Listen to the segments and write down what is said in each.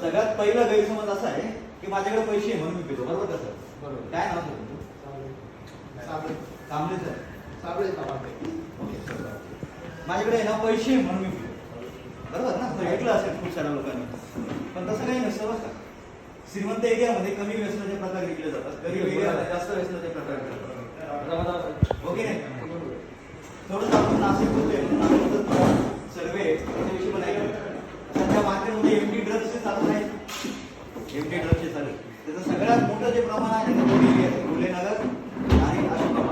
सगळ्यात पहिला गैरसमज असा आहे की माझ्याकडे पैसे म्हणून मी पितो बरोबर का सर? बरोबर. काय नाव सर तुमचं? साबळे कांबळे सर? साबळे माझ्याकडे ना पैसे आहे म्हणून मी पितो बरोबर ना? ऐकलं असेल खूप साऱ्या लोकांनी. पण तसं काही नसतं बरं का. श्रीमंत एरियामध्ये कमी व्यसनाचे प्रकार विकले जातात. गरीब एरियामध्ये जास्त व्यसनाचे प्रकार विकले जातात. ओके नाही? थोडं आपण नाशिक बोलतोय सर्वे त्याच्याविषयी मार्केटमध्ये एमटी ड्रग्सचे चालू आहे एमटी ड्रग्सचे चालू. त्याचं सगळ्यात मोठं जे प्रमाण आहे ते area आहे फुलेनगर आणि अशोका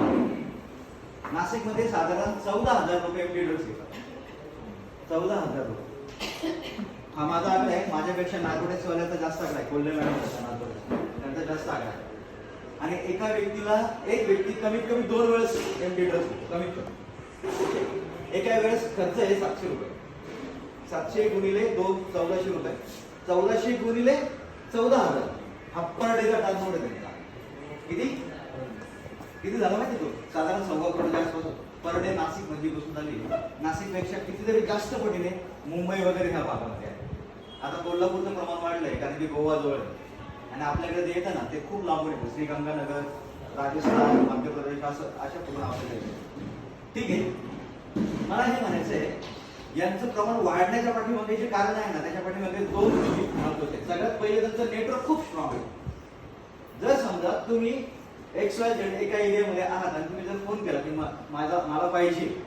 नाशिकमध्ये साधारण चौदा हजार रुपये एमटी ड्रग्स घेतात चौदा हजार रुपये. हा माझा आकडा आहे. माझ्यापेक्षा नागोडेसवाल्याचा जास्त आकडा आहे. कोल्हे मॅडम नागोडे त्यांचा जास्त आकडा आहे. आणि एका व्यक्तीला एक व्यक्ती कमीत कमी दोन वेळेस एमटी ड्रग्स कमीत कमी. एका वेळेस खर्च आहे सातशे रुपये. सातशे गुणिले दोन चौदाशे रुपये. चौदाशे गुणिले चौदा हजार. हा पर डेचा ट्रान्सफर आहे त्यांचा. किती? किती झाला माहिती तो? साधारण सव्वा करोडच्या आसपास पर डे नाशिकमध्ये बसून झाली. नाशिकपेक्षा कितीतरी जास्त पटीने मुंबई वगैरे ह्या भागामध्ये आहे. आता कोल्हापूरचं प्रमाण वाढलंय कारण की गोवा जवळ आहे. आणि आपल्याकडे जे येतं ना ते खूप लांबून येतं श्रीगंगानगर राजस्थान मध्य प्रदेश असं अशा पूर्ण आपल्याकडे ठीक आहे. मला हे म्हणायचं आहे यांचं प्रमाण वाढण्याच्या पाठीमागे जे कारण आहे ना त्याच्या पाठीमागे दोन गोष्टी महत्त्वाचे सगळ्यात पहिले त्यांचं नेटवर्क खूप स्ट्रॉंग आहे. जर समजा तुम्ही एक्स वाय झेड एका एरियामध्ये आहात आणि तुम्ही जर फोन केला की मा- माझा मला पाहिजे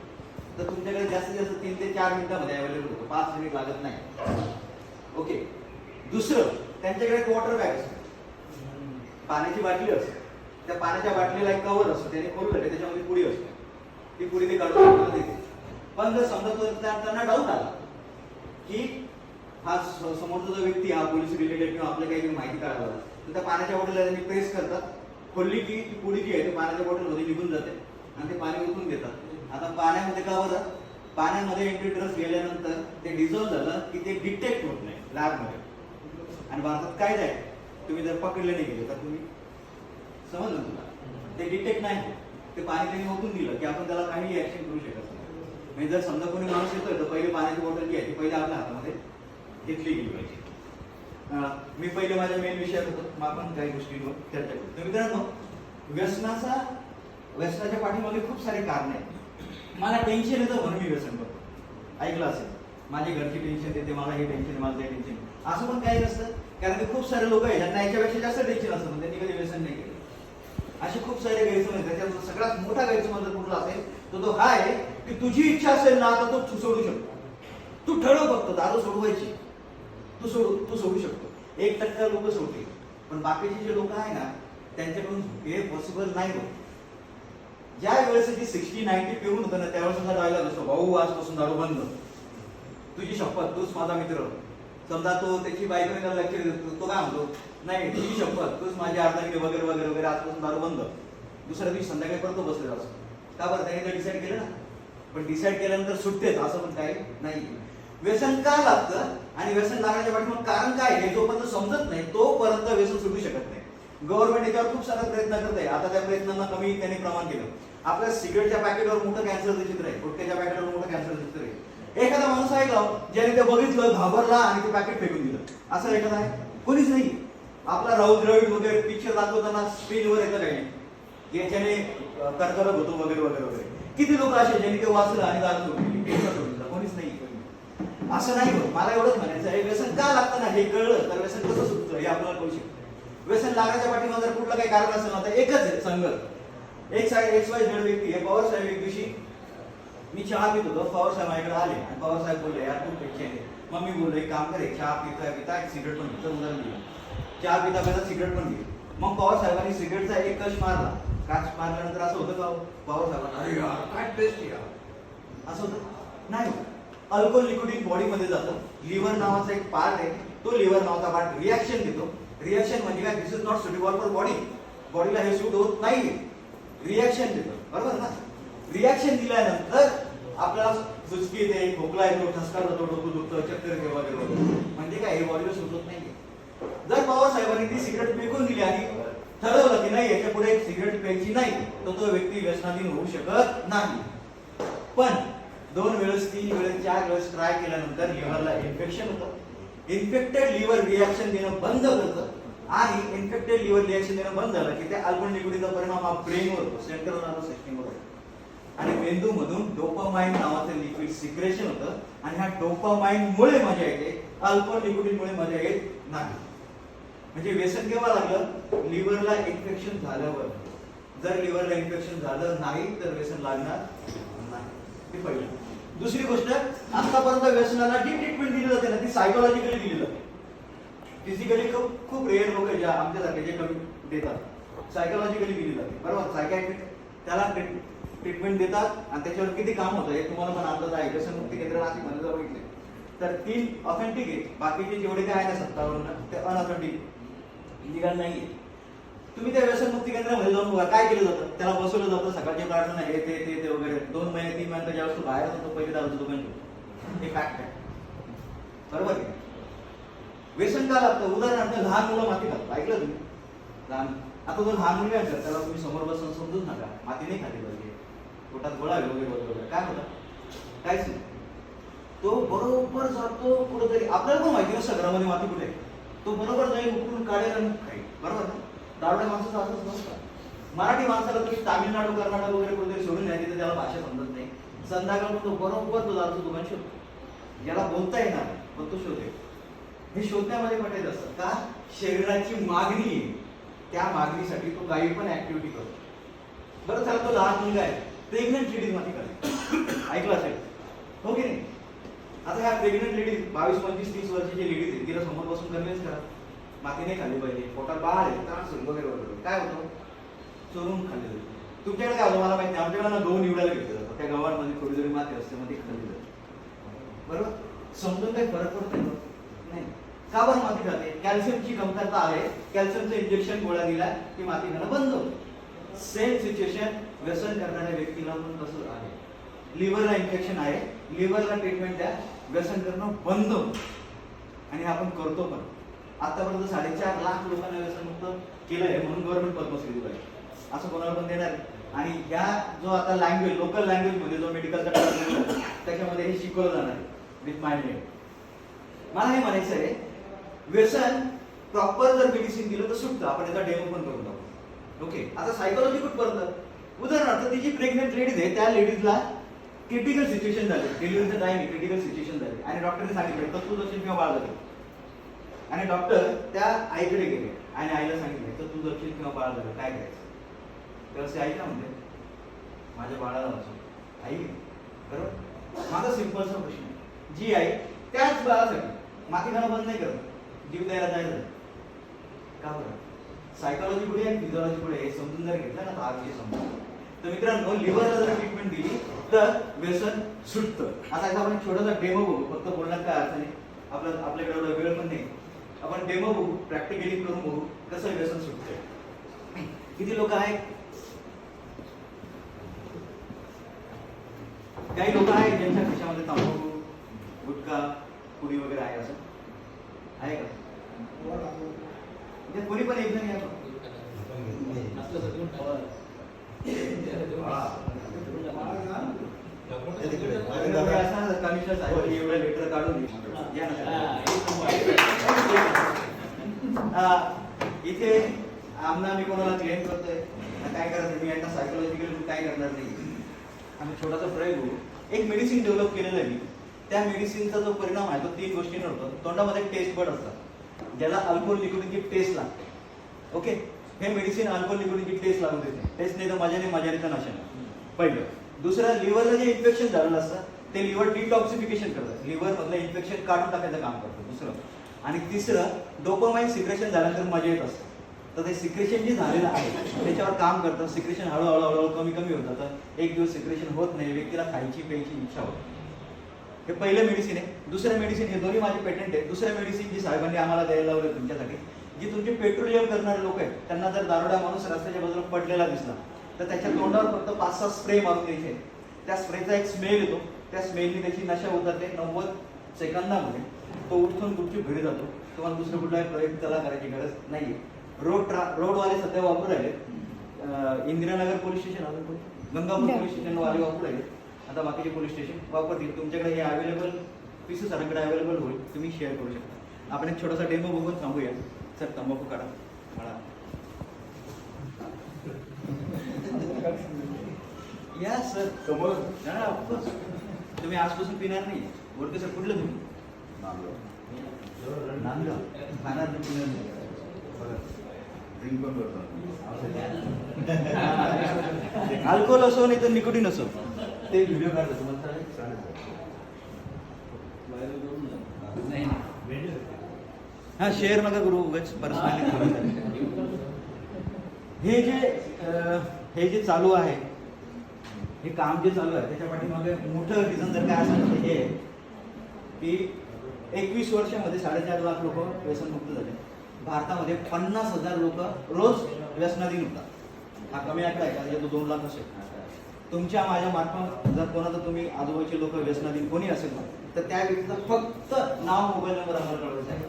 तर तुमच्याकडे जास्तीत जास्त तीन ते चार मिनिटामध्ये अवेलेबल होतो. पाच मिनिट लागत नाही. ओके दुसरं त्यांच्याकडे एक वॉटर बॅग असतो. पाण्याची बाटली असते. त्या पाण्याच्या बाटलीला एक कव्हर असतो. त्याने खोललं त्याच्यामध्ये पुडी असते. ती पुडी ते काढून देते. पण जर समजा तो त्यांना डाऊट आला की हा समोरचा जो व्यक्ती हा पोलीस रिलेटेड किंवा आपल्या काही माहिती काढायला तर त्या पाण्याच्या बॉटलला त्यांनी प्रेस करतात. खोलली की ती पुढी जी आहे ती पाण्याच्या बॉटलमध्ये निघून जाते आणि ते पाणी उतरून देतात आता पाण्यामध्ये का बरं? पाण्यामध्ये एंट्रीट्रस गेल्यानंतर ते डिझॉल्व झालं की ते डिटेक्ट होत नाही लॅबमध्ये आणि भारतात काय जाय तुम्ही जर पकडले नाही गेले तर तुम्ही समजलं तुला ते डिटेक्ट नाही ते पाणी त्यांनी ओतून दिलं की आपण त्याला काही ऍक्शन करू शकत म्हणजे जर समजा कोणी माणूस येतोय तर पहिले पाण्याची बॉटल जी आहे ती पहिली आपल्या हातामध्ये घेतली गेली पाहिजे. मी पहिले माझ्या मेन विषयात होतो मग आपण काही गोष्टींवर चर्चा करू. तर मित्रांनो व्यसनाचा व्यसनाच्या पाठीमागे खूप सारे कारण आहेत. मला टेन्शन येतं म्हणून मी व्यसन करतो. ऐकलं असेल? माझे घरची टेन्शन येते मला हे टेन्शन मला ते टेन्शन असं पण काही नसतं. कारण की खूप सारे लोक आहेत ज्यांना याच्यापेक्षा जास्त टेन्शन असतं पण त्यांनी कधी व्यसन नाही केलं. असे खूप सारे गैरसमज आहेत. त्याच्यात सगळ्यात मोठा गैरसमज जर कुठला असेल तर तो हा आहे की तुझी इच्छा असेल ना तर तू सोडू शकतो. तू ठरव फक्त दारू सोडवायची. तू सोडू तू सोडू शकतो. एक टक्का लोक सोडतील. पण बाकीचे जे लोक आहे ना त्यांच्याकडून हे पॉसिबल नाही होत. ज्या वेळेस ती सिक्स्टी नाईन्टी पिऊन होतं ना त्यावेळेस सुद्धा डायलॉग असतो भाऊ आजपासून दारू बंद. तुझी शपथ तूच माझा मित्र. समजा तो त्याची बायकोने त्याला लक्ष देतो तो काय म्हणतो? नाही तुझी शपथ तूच माझी अर्धांगी वगैरे वगैरे वगैरे आजपासून दारू बंद. दुसऱ्या दिवशी संध्याकाळी परत तो बसलेला असतो. का बरं? त्याने तर डिसाईड केलं ना. पण डिसाईड केल्यानंतर सुटतेच असं पण काही नाही व्यसन का लागतं आणि व्यसन लागण्याच्या पाठीमागे कारण काय आहे? हे जोपर्यंत समजत नाही तोपर्यंत व्यसन सुटू शकत नाही. गव्हर्नमेंट याच्यावर खूप सारा प्रयत्न करत आहे. आता त्या प्रयत्नांना कमी त्यांनी प्रमाण केलं. आपल्या सिगरेटच्या पॅकेटवर मोठं कॅन्सरचं चित्र आहे गुटख्याच्या पॅकेटवर मोठं कॅन्सरचं चित्र आहे एखादा माणूस ऐकला ज्याने ते बघितलं घाबरला आणि ते पॅकेट फेकून दिलं. असं एखादा आहे? कोणीच नाही आपला राहुल द्रविड वगैरे पिक्चर दाखवताना स्क्रीनवर येतं काही नाही. याच्याने अं, कर्करोग होतो वगैरे वगैरे वगैरे. किती लोक असे ज्यांनी ते वाचलं आणि दारू सोडली पेपर सोडलं कोणीच नाही असं नाही होत. मला एवढंच म्हणायचं आहे व्यसन का लागतं ना? हे कळलं तर व्यसन कसं सुटतं? हे आपल्याला कळू शकतं. व्यसन लागण्याच्या पाठीमा जर कुठलं काही कारण असेल ना तर एकच आहे संघर्ष एक साईड एक्स वाय झेड व्यक्ती आहे पवार साहेब एक दिवशी मी चहा पित होतो. पवार साहेब माझ्याकडे आले आणि पवार साहेब बोलले यार तू पेक्षा आहे मग मी बोललो एक काम करे चहा पिता पिता एक सिगरेट पण घे. उदाहरण दिलं चहा पिता पिता सिगरेट पण घे मग पवार साहेबांनी सिगरेटचा एक कश मारला. काच मारल्यानंतर असं होतं का हो? पवार साहेबांना? अरे यार काय टेस्ट यार. असं होतं? नाही. अल्कोहोल लिक्विड बॉडीमध्ये जातं. लिव्हर नावाचा एक पार्ट आहे. तो लिव्हर नावाचा पार्ट रिॲक्शन देतो. रिॲक्शन म्हणजे काय? This is not suitable for body बॉडीला हे सूट होत नाही रिॲक्शन देतो. बरोबर ना? रिॲक्शन दिल्यानंतर आपल्याला सुचकी येते खोकला येतो ठसका होतो डोकं दुखतं चक्कर येते वगैरे म्हणजे काय? हे बॉडीला सूट होत नाहीये. जर पवार साहेबांनी ती सिगरेट फेकून दिली आणि ठरवलं की नाही याच्यापुढे सिगरेट प्यायची नाही तर तो व्यक्ती व्यसनाधीन होऊ शकत नाही. पण दोन वेळेस तीन वेळेस चार वेळेस ट्राय केल्यानंतर लिव्हरला इन्फेक्शन होतं. इन्फेक्टेड लिव्हर रिॲक्शन देणं बंद करतं आणि इन्फेक्टेड लिव्हर रिॲक्शन देणं बंद झालं की त्या अल्बन लिक्विडीचा परिणाम हा ब्रेनवर होतो सेंट्रल नर्वस सिस्टीमवर होतो. आणि मेंदूमधून डोपामाइन नावाचं लिक्विड सिक्रेशन होतं. आणि ह्या डोपामाइन मुळे मजा येते अल्कोहोल लिक्विडमुळे मजा येत नाही. म्हणजे व्यसन केव्हा लागलं? लिव्हरला इन्फेक्शन झाल्यावर. जर लिव्हरला इन्फेक्शन झालं नाही तर व्यसन लागणार नाही. ते पहिलं. दुसरी गोष्ट आतापर्यंत व्यसनाला डी ट्रीटमेंट दिली जाते ना ती सायकोलॉजिकली दिली जाते फिजिकली खूप खूप रेअर लोक ज्या आमच्यासारखे जे कमी देतात. सायकोलॉजिकली दिली जाते बरोबर? सायकॅट्रिक त्याला ट्रीटमेंट देतात आणि त्याच्यावर किती काम होतं हे तुम्हाला पण अंदाज आहे. व्यसनमुक्ती केंद्र नाशिकमध्ये जर बघितले तर तीन ऑथेंटिक आहे बाकीचे जेवढे काय आहे ना सत्तावन्न ते अनऑथेंटिक लिगल नाही तुम्ही त्या व्यसन मुक्ती केंद्रामध्ये जाऊन बघा काय केलं जातं? त्याला बसवलं जातं सकाळची प्रार्थना हे ते ते ते वगैरे. दोन महिने तीन महिने ज्यावेळेस तो बाहेर होतो पहिले दारूचं दुकान ठेवतो. हे फॅक्ट आहे. बरोबर आहे? व्यसन का लागतं? उदाहरणार्थ लहान मुलं माती खातात. ऐकलं तुम्ही? लहान. आता जो लहान मुलगा आहे त्याला तुम्ही समोर बसून समजून नका माती नाही खाली पाहिजे. पोटात गोळा वगैरे वगैरे काय होतं? काहीच नाही. तो बरोबर जातो कुठेतरी. आपल्याला पण माहिती ना घरामध्ये माती कुठे आहे. तो बरोबर जाईल उकरून काढेल आणि खाईल. बरोबर ना? दारुड्या माणसाचं असंच नसतं. मराठी माणसाला तुम्ही तामिळनाडू कर्नाटक वगैरे कोणतरी सोडून नाही तिथे त्याला भाषा समजत नाही. संध्याकाळ तो बरोबर तो दारूचं दुकान शोधतो. ज्याला बोलता येणार नाही, पण तो शोधेल. हे शोधण्यामध्ये पटायचं असतं. का? शरीराची मागणी त्या मागणीसाठी तो काही पण ऍक्टिव्हिटी करतो. बरं झालं तो लहान मुलगा आहे. प्रेग्नंट लेडीजमध्ये करेल ऐकलं असेल? हो की नाही? आता ह्या प्रेग्नंट लेडीज बावीस पंचवीस तीस वर्षाची लेडीज आहे तिला समोर बसून कन्व्हिन्स करा. माती नाही खाल्ली पाहिजे. पोटात बाळ आहे. त्रास होईल. वगैरे वगैरे. काय होतं? चोरून खाल्ले जाते. तुमच्याकडे काय होतं? मला माहिती नाही. आमच्याकडे ना गहू निवडायला घेतलं जातं. त्या गव्हामध्ये थोडी जरी माती असते मध्ये खाल्ली जाते. बरोबर? समजून काही फरक पडत नाही का? नाही. का बरं माती खाते? कॅल्शियमची कमतरता आहे. कॅल्शियमचं इंजेक्शन गोळ्या दिला की माती खाणं बंद होतं. सेम सिच्युएशन व्यसन करणाऱ्या व्यक्तीला पण तसं आहे. लिव्हरला इन्फेक्शन आहे. लिव्हरला ट्रीटमेंट द्या. व्यसन करणं बंद आणि आपण करतो पण. आतापर्यंत साडेचार लाख लोकांना व्यसनमुक्त केलं आहे म्हणून गव्हर्नमेंट पर्पज दिलं पाहिजे. असं कोणाला पण देणार आहे. आणि ह्या जो आता लँग्वेज लोकल लँग्वेजमध्ये जो मेडिकलचा त्याच्यामध्ये हे शिकवलं जाणार आहे. विथ माइंड मला हे म्हणायचं आहे व्यसन प्रॉपर जर मेडिसिन दिलं तर सुटतं. आपण याचा डेमो पण करून टाकू ओके आता सायकोलॉजी कुठपर्यंत? उदाहरणार्थ ती जी प्रेग्नेंट लेडीज आहे त्या लेडीजला क्रिटिकल सिच्युएशन झाली. डिलिव्हरीचं टाइम क्रिटिकल सिच्युएशन झाली. आणि डॉक्टरने सांगितलं तर तू दक्षिण किंवा बाळ झाली आणि डॉक्टर त्या आईकडे गेले. आणि आईला सांगितलं तर तू दर्शन किंवा बाळ झालं काय करायचं? तर असे आई का म्हणते माझ्या बाळाला वाचव. आई बरोबर? माझा सिंपलचा प्रश्न आहे. जी आई त्याच बाळासाठी माती खाणं बंद नाही करत. जीव द्यायला जायचं का बरं? सायकॉलॉजी पुढे आहे फिजिओलॉजी पुढे हे समजून जर घेतलं ना तर आरोग्य समजून. तर मित्रांनो लिव्हरला जर ट्रीटमेंट दिली तर व्यसन सुटतं. आता आपण छोटासा डेमो बघू. फक्त बोलण्यात काय अर्थ नाही. आपलं आपल्याकडे एवढा वेळ पण नाही. आपण डेमो बघू प्रॅक्टिकली करून बघू कसं व्यसन सुटतंय. किती लोक आहेत? काही लोक आहेत ज्यांच्या खिशामध्ये तंबाखू गुटखा पुडी वगैरे आहे असं? आहे का? म्हणजे कोणी पण एक जण. या ना. इथे आमना मी कोणाला क्लेम करतोय? काय करणार? मी यांना सायकोलॉजिकली काय करणार नाही. आम्ही छोटासा प्रयोग करू. एक मेडिसिन डेव्हलप केलेलं आहे मी. त्या मेडिसिनचा जो परिणाम आहे तो तीन गोष्टींवर होतो. तोंडामध्ये टेस्ट बड असतात. ज्याला अल्कोहोल लिक्विडची टेस्ट लागते. ओके हे मेडिसिन अल्कोहोल लिक्विडची टेस्ट लागून देते. टेस्ट नाही तर माझ्याने माझ्या नशा पहिलं. दुसरं लिव्हरला जे इन्फेक्शन झालेलं असतं ते लिव्हर डिटॉक्सिफिकेशन करतात लिव्हर मधलं इन्फेक्शन काढून टाकायचं काम करतं दुसरं. आणि तिसरं डोपोमाइन सिक्रेशन झाल्यानंतर मजा येत असतं. तर ते सिक्रेशन जे झालेलं आहे त्याच्यावर काम करतं. सिक्रेशन हळूहळू हळूहळू कमी कमी होत जातं. एक दिवस सिक्रेशन होत नाही व्यक्तीला खायची प्यायची इच्छा होते हे पहिलं मेडिसिन आहे. दुसरं मेडिसिन हे दोन्ही माझे पेटंट आहे. दुसरं मेडिसिन जी साहेबांनी आम्हाला द्यायला लावलं तुमच्यासाठी जी तुमचे पेट्रोलियम करणारे लोक आहेत त्यांना जर दारोडा माणूस रस्त्याच्या बाजूला पडलेला दिसला तर त्याच्या तोंडावर फक्त पाच सहा स्प्रे मारून द्यायचे त्या स्प्रेचा एक स्मेल येतो. त्या स्मेलनी त्याची नशा होत जाते. नव्वद सेकंदामध्ये तो उठून गुपचूप घरी जातो. तुम्हाला दुसरं कुठलाही प्रयोग त्याला करायची गरज नाहीये. रोड ट्रा रोडवाले सध्या वापरू राहिले इंदिरानगर पोलीस स्टेशन अजून गंगापूर पोलीस स्टेशन वाले वापरू राहिले आता बाकीचे पोलीस स्टेशन वापरतील. तुमच्याकडे हे अवेलेबल पीसी सरांकडे अवेलेबल होईल. तुम्ही शेअर करू शकता. आपण एक छोटासा डेमो बघून थांबूया. सर तंबाखू काढा मला या सर. समोर. ऑफकोर्स तुम्ही आजपासून पिणार नाही. बोलते सर कुठलं तुम्ही? नांदगाव. खाणार नाही पिणार नाही. ड्रिंक पण करतो अल्कोहोल असो नाही तर निकोटीन असो. ते व्हिडिओ काढतो तुम्हाला चालेल? हा शेअर नका करू उगाच पर्सनली हे. जे हे जे चालू आहे हे काम जे चालू आहे त्याच्या पाठीमागे मोठं रिझन जर काय असेल तर हे आहे की एकवीस वर्षामध्ये साडेचार लाख लोक व्यसनमुक्त झाले. भारतामध्ये पन्नास हजार लोक रोज व्यसनाधीन होतात. हा कमी आकडा आहे का तो दोन लाख असेल. तुमच्या माझ्या मार्फत जर कोणाचं तुम्ही आजूबाजूचे लोक व्यसनाधीन कोणी असेल ना तर त्या व्यक्तीचं फक्त नाव मोबाईल नंबर आम्हाला कळवायचा आहे.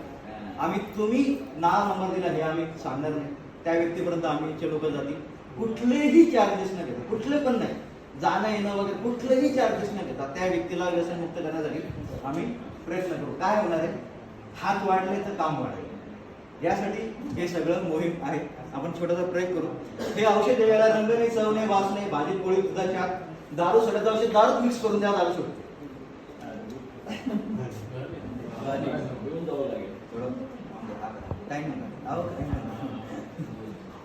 आम्ही तुम्ही नाव नंबर दिला हे आम्ही सांगणार नाही. त्या व्यक्तीपर्यंत आम्हीचे लोक जातील. कुठलेही चार्जेस न घेता कुठले पण नाही. जाणं येणं वगैरे कुठलेही चार्जेस न घेता त्या व्यक्तीला व्यसनमुक्त करण्यासाठी आम्ही प्रयत्न करू. काय होणार आहे? हात वाढले तर काम वाढेल. यासाठी हे सगळं मोहीम आहे. आपण छोटासा प्रयोग करू. हे औषध वेळेला रंग नाही चव नाही वास नाही भाजी पोळी दुधाच्या दारू सडत औषध दारूच मिक्स करून द्या दारू सोडते टाइम अहो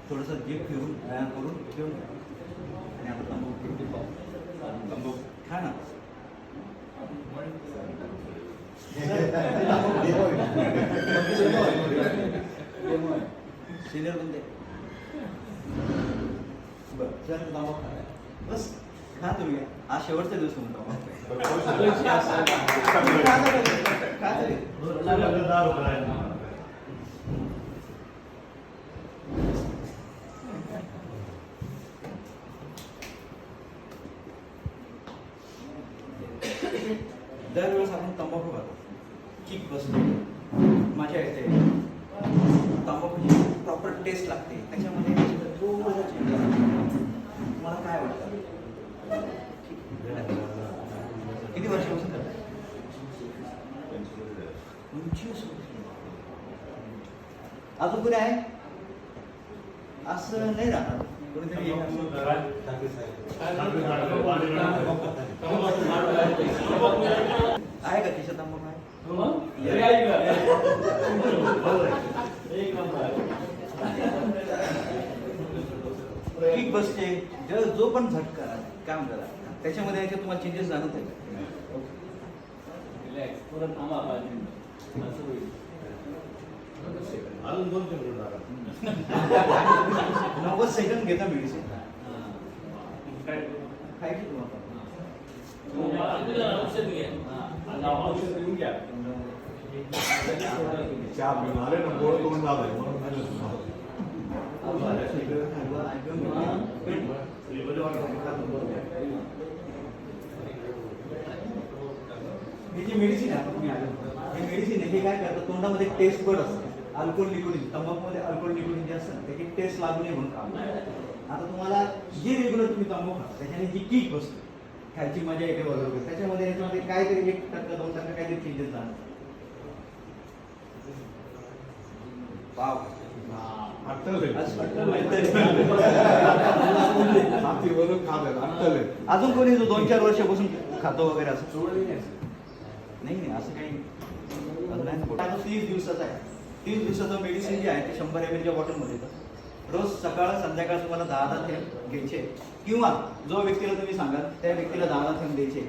थोडस जीप फिरून व्यायाम करून घेऊन या. आणि आता तंबाखू तंबाखू खा ना. सिनियर कोणते? बरं खा. बस खा तुम्ही. आज शेवटचा दिवस म्हणतो खा तरी दरवेळेस आपण तंबाखू खातो. किक बसतो मजा येते. तंबाखूची प्रॉपर टेस्ट लागते. त्याच्यामध्ये change असतं. तुम्हाला काय वाटतं? किती वर्षापासून करताय? पंचवीस वर्ष. अजून कुणी आहे? असं नाही राहणार. कोणीतरी आहे का खिशात आहे किक बसते जो जो पण झटका काम करा. त्याच्यामध्ये याच्यात तुम्हाला चेंजेस जाणवत आहे अजून दोन तीन मिनिट लागतात. नव्वद सेकंद घेता मेडिसिन खायची तुम्हाला चहा पिऊन आले ना गोड करून झालंय म्हणून नाही दिसत. हे जे मेडिसिन आहे तुम्ही आलं हे मेडिसिन आहे हे काय करतं तोंडामध्ये टेस्ट बड असतं अल्कोहोल निकोटीन तंबाखूमध्ये अल्कोहोल निकोटीन जे असतं ना, त्याची टेस्ट लागू नये म्हणून काम करतं. आता तुम्हाला जे रेग्युलर तुम्ही तंबाखू खाता त्याच्याने जी किक बसते खायची मजा येते वगैरे वगैरे. त्याच्यामध्ये याच्यामध्ये काहीतरी एक टक्का दोन टक्का काहीतरी चेंजेस जाणार. अजून कोणी जो दोन चार वर्षापासून खातो वगैरे असं? नाही. नाही असं काही. आता तीस दिवसाचा आहे. तीस दिवसाचं मेडिसिन जे आहे ते शंभर एम एलच्या बॉटलमध्ये येतं. रोज सकाळ संध्याकाळ तुम्हाला दहा दहा थेंब घ्यायचे. किंवा जो व्यक्तीला तुम्ही सांगाल त्या व्यक्तीला दहा दहा थेंब द्यायचे.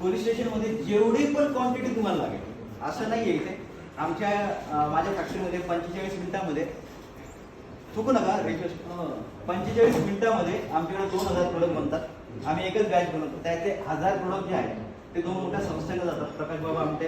पोलीस स्टेशनमध्ये जेवढी पण क्वांटिटी तुम्हाला लागेल असं नाही आहे इथे. आमच्या माझ्या फॅक्टरीमध्ये पंचेचाळीस मिनिटामध्ये चुकू नका रेशो पंचेचाळीस मिनिटामध्ये आमच्याकडे दोन हजार प्रोडक्ट बनतात. आम्ही एकच बॅच बनवतो. त्यातले हजार प्रोडक्ट जे आहेत ते दोन मोठ्या संस्थेला जातात. प्रकाश बाबा आमटे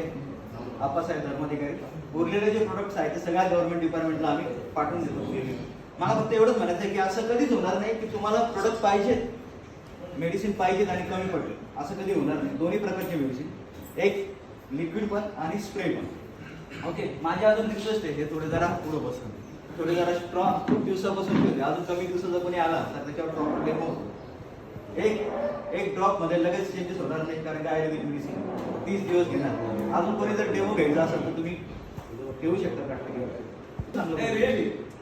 आप्पासाहेब धर्माधिकारी. उरलेले जे प्रोडक्ट्स आहेत ते सगळ्या गव्हर्नमेंट डिपार्टमेंटला आम्ही पाठवून देतो. मला फक्त एवढंच म्हणायचं आहे की असं कधीच होणार नाही की तुम्हाला प्रोडक्ट पाहिजेत मेडिसिन पाहिजेत आणि कमी पडले. असं कधी होणार नाही. दोन्ही प्रकारचे मेडिसिन एक लिक्विड पण आणि स्प्रे पण. ओके माझे अजून रिक्वेस्ट आहे. हे थोडे जरा पुढं बसून. थोडे जरा स्ट्रॉंग खूप दिवसापासून ठेवते अजून कमी दिवसाचा कोणी आला तर त्याच्यावर प्रॉपर डेमो होतो एक एक ड्रॉपमध्ये लगेच चेंजेस होणार नाही कारण काय आयुर्वेदिक मेडिसिन तीस दिवस घेणार. अजून कोणी जर डेमो घ्यायचा असेल तर तुम्ही ठेवू शकता प्रॅक्टिकल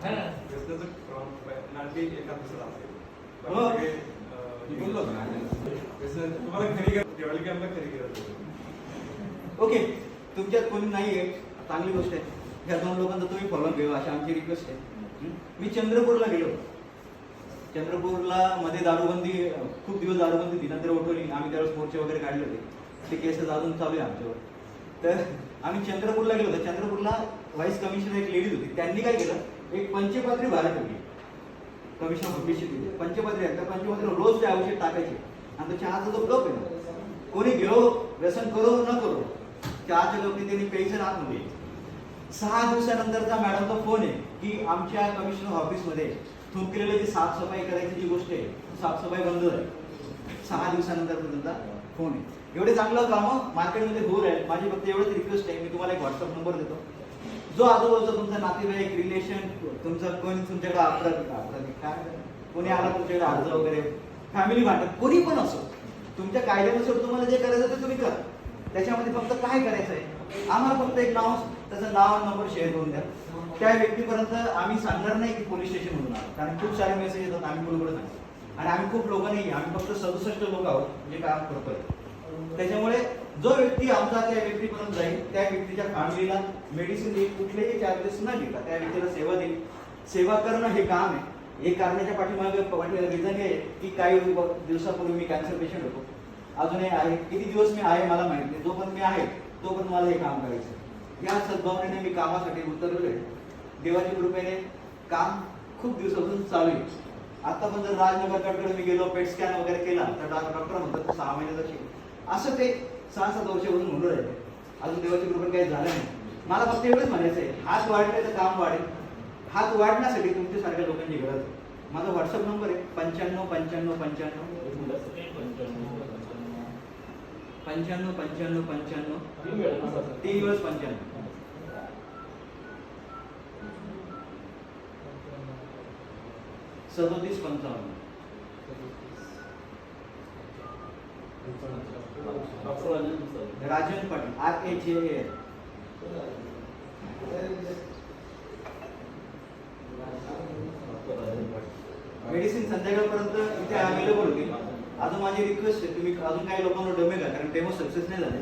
नाही, ना. एका मी तुम्हाला ओके तुमच्यात कोणी नाही आहे चांगली गोष्ट आहे. ह्या दोन लोकांचा तुम्ही फॉलो घेऊ अशी आमची रिक्वेस्ट आहे. मी चंद्रपूरला गेलो. चंद्रपूरला मध्ये दारूबंदी खूप दिवस दारूबंदी दिनांतर नंतर उठवली. आम्ही त्यावेळेस मोर्चे वगैरे काढले होते. ते केसेस अजून चालू आहे आमच्यावर. तर आम्ही चंद्रपूरला गेलो होतो. चंद्रपूरला व्हाईस कमिशनर एक लेडीज होती. त्यांनी काय केलं? एक पंचपात्री भारत होती. कमिशनर भविष्य तिथे पंचपात्री आहे. त्या पंचपात्री रोज ते औषध टाकायचे. आणि तो चहाचा जो कप आहे ना कोणी घेऊ व्यसन करो न करो चहाच्या कपनी त्यांनी प्यायचं राहत नव्हते सहा दिवसानंतरचा मॅडमचा फोन आहे की आमच्या कमिशनर ऑफिसमध्ये थुंकलेलं जी साफसफाई करायची जी गोष्ट आहे साफसफाई बंद झाली सहा दिवसानंतर तुमचा फोन आहे. एवढे चांगलं कामं मार्केटमध्ये होऊ राहील. माझी फक्त एवढंच रिक्वेस्ट आहे. मी तुम्हाला एक व्हॉट्सअप नंबर देतो. जो आजूबाजूचा तुमचा नातेवाईक रिलेशन तुमचा कोणी तुमच्याकडे अपराधी अपराधिक काय कोणी आला तुमच्याकडे अर्ज वगैरे? फॅमिली भांडण कोणी पण असो. तुमच्या कायद्यानुसार तुम्हाला जे करायचं ते तुम्ही करा. त्याच्यामध्ये फक्त काय करायचं आहे? आम्हाला फक्त एक नाव त्याचं नाव नंबर शेअर करून द्या. त्या व्यक्तीपर्यंत आम्ही सांगणार नाही की पोलीस स्टेशन मधून आलो. कारण खूप सारे मेसेज येतात. आम्ही बरोबर नाही. आणि आम्ही खूप लोक नाही आम्ही फक्त सदुसष्ट लोक आहोत जे काम करतोय. त्याच्यामुळे जो व्यक्ती आमचा त्या व्यक्तीपर्यंत जाईल त्या व्यक्तीच्या फॅमिलीला मेडिसिन देईल कुठलेही चार्जेस न घेता त्या व्यक्तीला सेवा देईल. सेवा करणं हे काम आहे. हे करण्याच्या पाठीमागे रिझन हे आहे की काही दिवसापूर्वी मी कॅन्सर पेशंट होतो. अजूनही आहे. किती दिवस मी आहे मला माहिती नाही. जोपर्यंत मी आहे तोपर्यंत मला हे काम करायचं आहे. या सद्भावनेने मी कामासाठी उतरलोय. देवाच्या कृपेने काम खूप दिवसापासून चालू आहे. आता पण जर राजनगर कडकडे मी गेलो पेट स्कॅन वगैरे केला तर डॉक्टर म्हणतात सहा महिन्याचा शिक असं ते सहा सात वर्षापासून म्हणून राहिले अजून देवाची कृपेने काही झालं नाही. मला फक्त एवढंच म्हणायचं आहे हात वाढले तर काम वाढेल. हात वाढण्यासाठी तुमच्यासारख्या लोकांची गरज आहे. माझा व्हॉट्सअप नंबर आहे पंच्याण्णव पंच्याण्णव पंच्याण्णव. पंच्याण्णव पंच्याण्णव पंच्याण्णव. तीन दिवस पंच्याण्णव. सदोतीस पंचावन्न. राजन पाटील आर ए जे ए मेडिसिन संध्याकाळपर्यंत इथे अवेलेबल होतील. अजून माझी रिक्वेस्ट आहे तुम्ही अजून काही लोकांना डमे का कारण डेमो सक्सेस नाही झाले.